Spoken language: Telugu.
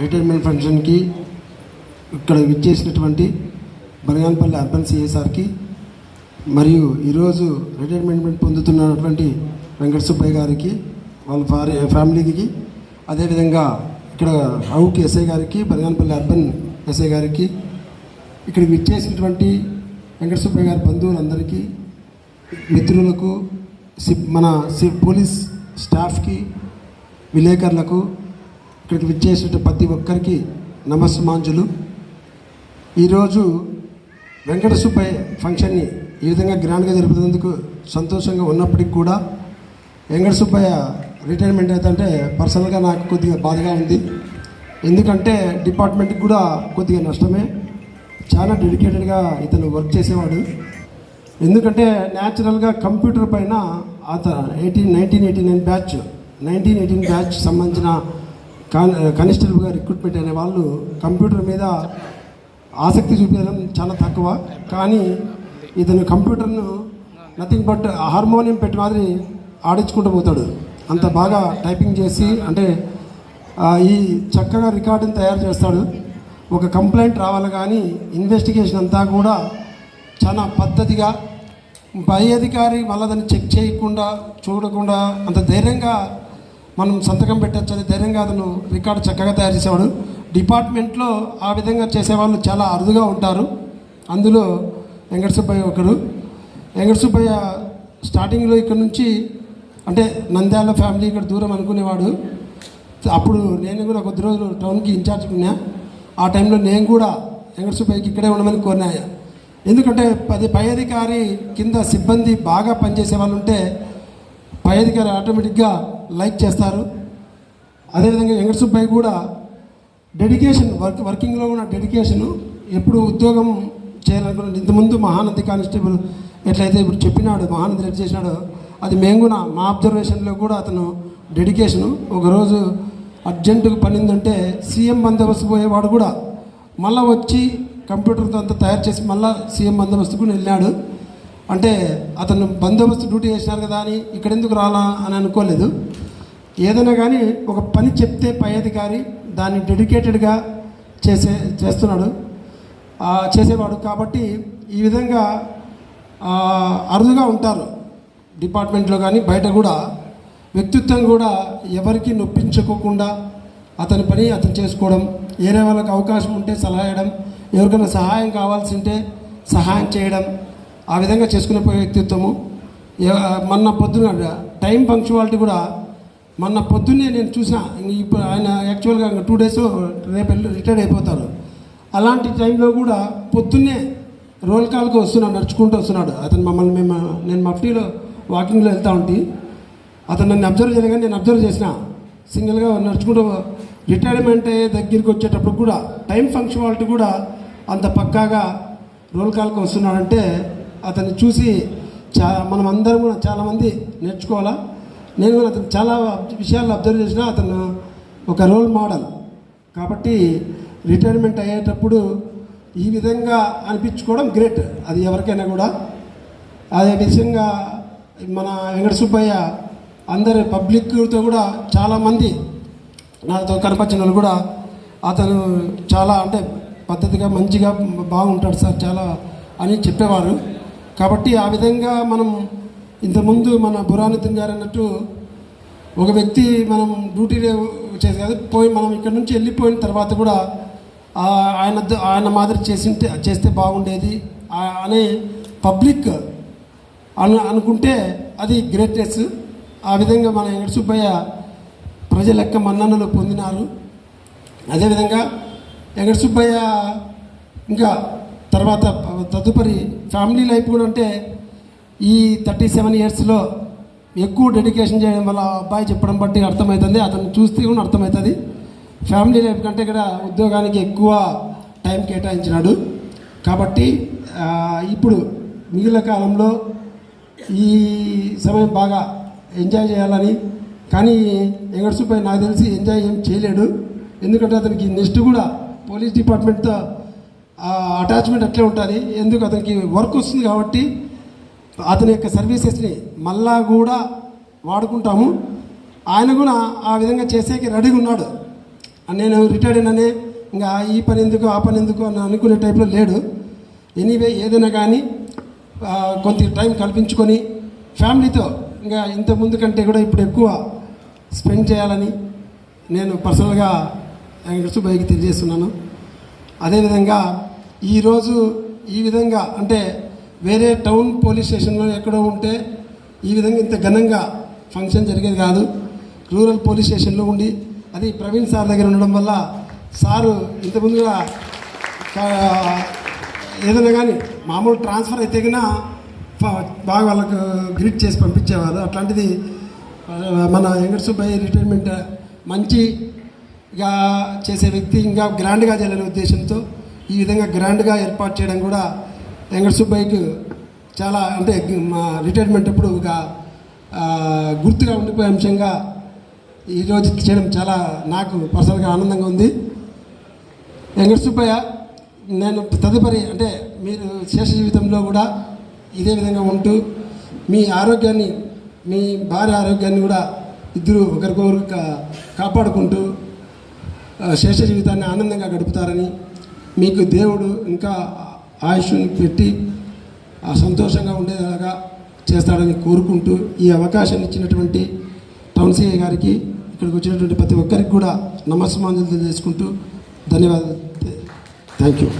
రిటైర్మెంట్ ఫంక్షన్కి ఇక్కడ విచ్చేసినటువంటి బనగానపల్లి అర్బన్ సిఎస్ఆర్కి మరియు ఈరోజు రిటైర్మెంట్ పొందుతున్నటువంటి వెంకట సుబ్బయ్య గారికి వాళ్ళ ఫారి ఫ్యామిలీకి అదేవిధంగా ఇక్కడ హౌక్ ఎస్ఐ గారికి బనగానపల్లి అర్బన్ ఎస్ఐ గారికి ఇక్కడ విచ్చేసినటువంటి వెంకట సుబ్బయ్య గారి బంధువులందరికీ మిత్రులకు సిబ్ మన సి పోలీస్ స్టాఫ్కి విలేకరులకు ఇక్కడికి విచ్చేసిన ప్రతి ఒక్కరికి నమస్మాంజులు ఈరోజు వెంకట సుబ్బయ్య ఫంక్షన్ని ఈ విధంగా గ్రాండ్గా జరుపుతున్నందుకు సంతోషంగా ఉన్నప్పటికి కూడా వెంకట సుబ్బయ్య రిటైర్మెంట్ అయితే పర్సనల్గా నాకు కొద్దిగా బాధగా ఉంది. ఎందుకంటే డిపార్ట్మెంట్కి కూడా కొద్దిగా నష్టమే. చాలా డెడికేటెడ్గా ఇతను వర్క్ చేసేవాడు. ఎందుకంటే న్యాచురల్గా కంప్యూటర్ పైన అత eighteen nineteen eighty nine batch nineteen eighteen batch సంబంధించిన కానిస్టేబుల్గా రిక్రూట్మెంట్ అనే వాళ్ళు కంప్యూటర్ మీద ఆసక్తి చూపించడం చాలా తక్కువ. కానీ ఇతను కంప్యూటర్ను నథింగ్ బట్ హార్మోనియం పెట్టి మాదిరి ఆడించుకుంటూ పోతాడు. అంత బాగా టైపింగ్ చేసి అంటే ఈ చక్కగా రికార్డుని తయారు చేస్తాడు. ఒక కంప్లైంట్ రావాలి కానీ ఇన్వెస్టిగేషన్ అంతా కూడా చాలా పద్ధతిగా పై అధికారి మళ్ళీ దాన్ని చెక్ చేయకుండా చూడకుండా అంత ధైర్యంగా మనం సంతకం పెట్టచ్చు అని ధైర్యంగా అతను రికార్డు చక్కగా తయారు చేసేవాడు. డిపార్ట్మెంట్లో ఆ విధంగా చేసేవాళ్ళు చాలా అరుదుగా ఉంటారు. అందులో వెంకట సుబ్బయ్య ఒకరు వెంకట సుబ్బయ్య స్టార్టింగ్లో ఇక్కడ నుంచి అంటే నంద్యాల ఫ్యామిలీ ఇక్కడ దూరం అనుకునేవాడు. అప్పుడు నేను కూడా కొద్ది రోజులు టౌన్కి ఇన్ఛార్జ్ ఉన్నా. ఆ టైంలో నేను కూడా వెంకట సుబ్బయ్యకి ఇక్కడే ఉండమని కోరినా. ఎందుకంటే పది పై అధికారి కింద సిబ్బంది బాగా పనిచేసే వాళ్ళు ఉంటే పై అధికారి ఆటోమేటిక్గా లైక్ చేస్తారు. అదేవిధంగా వెంకట సుబ్బయ్య కూడా డెడికేషన్ వర్క్ వర్కింగ్లో ఉన్న డెడికేషను ఎప్పుడు ఉద్యోగం చేయాలనుకున్నాడు ఇంతకుముందు మహానది కానిస్టేబుల్ ఎట్లయితే ఇప్పుడు చెప్పినాడు మహానంది రెడ్డి చేసినాడో అది మేము కూడా మా అబ్జర్వేషన్లో కూడా అతను డెడికేషను. ఒకరోజు అర్జెంటుగా పనిందంటే సీఎం బందోబస్తు పోయేవాడు కూడా మళ్ళీ వచ్చి కంప్యూటర్తో అంతా తయారు చేసి మళ్ళీ సీఎం బందోబస్తుకు వెళ్ళాడు అంటే అతను బందోబస్తు డ్యూటీ చేసినారు కదా అని ఇక్కడ ఎందుకు రాలా అని అనుకోలేదు. ఏదైనా కానీ ఒక పని చెప్తే పై అధికారి దాన్ని డెడికేటెడ్గా చేసే చేస్తున్నాడు. చేసేవాడు. కాబట్టి ఈ విధంగా అరుదుగా ఉంటారు. డిపార్ట్మెంట్లో కానీ బయట కూడా వ్యక్తిత్వం కూడా ఎవరికి నొప్పించుకోకుండా అతని పని అతను చేసుకోవడం వేరే వాళ్ళకి అవకాశం ఉంటే సలహా ఇవ్వడం ఎవరికైనా సహాయం కావాల్సి ఉంటే సహాయం చేయడం ఆ విధంగా చేసుకునే వ్యక్తిత్వము. మొన్న పొద్దున టైం పంక్చువాలిటీ కూడా మొన్న పొద్దున్నే నేను చూసిన ఇప్పుడు ఆయన యాక్చువల్గా టూ డేస్ రేపు వెళ్ళి రిటైర్డ్ అయిపోతారు. అలాంటి టైంలో కూడా పొద్దున్నే రోల్ కాల్కి వస్తున్నాడు నడుచుకుంటూ వస్తున్నాడు. అతను మమ్మల్ని మేము నేను మఫ్టీలో వాకింగ్లో వెళ్తూ ఉంటే. అతను నన్ను అబ్జర్వ్ చేయగానే నేను అబ్జర్వ్ చేసిన. సింగిల్గా నడుచుకుంటూ రిటైర్మెంట్ అయ్యే దగ్గరికి వచ్చేటప్పుడు కూడా టైం ఫంక్షనాలిటీ కూడా అంత పక్కాగా రోల్ కాల్కి వస్తున్నాడంటే అతన్ని చూసి చా మనం అందరం కూడా చాలామంది నేర్చుకోవాలా? నేను కూడా అతను చాలా విషయాలు అబ్జర్వ్ చేసిన అతను ఒక రోల్ మోడల్. కాబట్టి రిటైర్మెంట్ అయ్యేటప్పుడు ఈ విధంగా అనిపించుకోవడం గ్రేట్. అది ఎవరికైనా కూడా. అదే విధంగా మన వెంకట సుబ్బయ్య అందరి పబ్లిక్తో కూడా చాలామంది నాతో కనపరిచిన వాళ్ళు కూడా అతను చాలా అంటే పద్ధతిగా మంచిగా బాగుంటాడు సార్ చాలా అని చెప్పేవారు. కాబట్టి ఆ విధంగా మనం ఇంతకుముందు మన బురానితిన్ గారు అన్నట్టు ఒక వ్యక్తి మనం డ్యూటీ చేసి కదా పోయి మనం ఇక్కడ నుంచి వెళ్ళిపోయిన తర్వాత కూడా ఆయన ఆయన మాదిరి చేసింటే చేస్తే బాగుండేది. అనే పబ్లిక్ అను అనుకుంటే అది గ్రేట్నెస్ ఆ విధంగా మన వెంకట సుబ్బయ్య ప్రజల యొక్క మన్ననలు పొందినారు. అదేవిధంగా వెంకట సుబ్బయ్య ఇంకా తర్వాత తదుపరి ఫ్యామిలీ లైఫ్ కూడా అంటే ఈ థర్టీ సెవెన్ ఇయర్స్లో ఎక్కువ డెడికేషన్ చేయడం వల్ల అబ్బాయి చెప్పడం బట్టి అర్థమవుతుంది అతను చూస్తే కూడా అర్థమవుతుంది. ఫ్యామిలీ లైఫ్ కంటే ఇక్కడ ఉద్యోగానికి ఎక్కువ టైం కేటాయించినాడు. కాబట్టి ఇప్పుడు మిగిలిన కాలంలో ఈ సమయం బాగా ఎంజాయ్ చేయాలని కానీ వెంకట నాకు తెలిసి ఎంజాయ్ ఏం చేయలేడు. ఎందుకంటే అతనికి నెక్స్ట్ కూడా పోలీస్ డిపార్ట్మెంట్తో అటాచ్మెంట్ అట్లే ఉంటుంది. ఎందుకు? అతనికి వర్క్ వస్తుంది కాబట్టి అతని యొక్క సర్వీసెస్ని మళ్ళా కూడా వాడుకుంటాము. ఆయన కూడా ఆ విధంగా చేసేకి రెడీగా ఉన్నాడు. నేను రిటైర్డ్ అయిననే ఇంకా ఈ పని ఎందుకు ఆ పని ఎందుకు అని అనుకునే టైప్లో లేడు. ఎనీవే ఏదైనా కానీ కొంత టైం కల్పించుకొని ఫ్యామిలీతో ఇంకా ఇంత ముందు కంటే కూడా ఇప్పుడు ఎక్కువ స్పెండ్ చేయాలని నేను పర్సనల్గా వెంకటసుబ్బయ్యకి తెలియజేస్తున్నాను. అదేవిధంగా ఈరోజు ఈ విధంగా అంటే వేరే టౌన్ పోలీస్ స్టేషన్లో ఎక్కడో ఉంటే ఈ విధంగా ఇంత ఘనంగా ఫంక్షన్ జరిగేది కాదు. రూరల్ పోలీస్ స్టేషన్లో ఉండి అది ప్రవీణ్ సార్ దగ్గర ఉండడం వల్ల సారు ఇంతకుముందు కూడా ఏదైనా కానీ మామూలు ట్రాన్స్ఫర్ అయితే కన్నా బాగా వాళ్ళకు గ్రీట్ చేసి పంపించేవారు. అట్లాంటిది మన వెంకట సుబ్బయ్య రిటైర్మెంట్ మంచిగా చేసే వ్యక్తి ఇంకా గ్రాండ్గా చేయాలనే ఉద్దేశంతో ఈ విధంగా గ్రాండ్గా ఏర్పాటు చేయడం కూడా వెంకట సుబ్బయ్యకు చాలా అంటే మా రిటైర్మెంట్ అప్పుడు ఒక గుర్తుగా ఉండిపోయే అంశంగా ఈరోజు చేయడం చాలా నాకు పర్సనల్గా ఆనందంగా ఉంది. వెంకట సుబ్బయ్య నేను తదుపరి అంటే మీరు శేష జీవితంలో కూడా ఇదే విధంగా ఉంటూ మీ ఆరోగ్యాన్ని మీ భార్య ఆరోగ్యాన్ని కూడా ఇద్దరు ఒకరికొకరు కాపాడుకుంటూ శేష జీవితాన్ని ఆనందంగా గడుపుతారని మీకు దేవుడు ఇంకా ఆయుష్ని పెట్టి ఆ సంతోషంగా ఉండేలాగా చేస్తాడని కోరుకుంటూ ఈ అవకాశం ఇచ్చినటువంటి టౌన్ సిఐ గారికి ఇక్కడికి వచ్చినటువంటి ప్రతి ఒక్కరికి కూడా నమస్మాంజలు తెలియజేసుకుంటూ ధన్యవాదాలు. Thank you.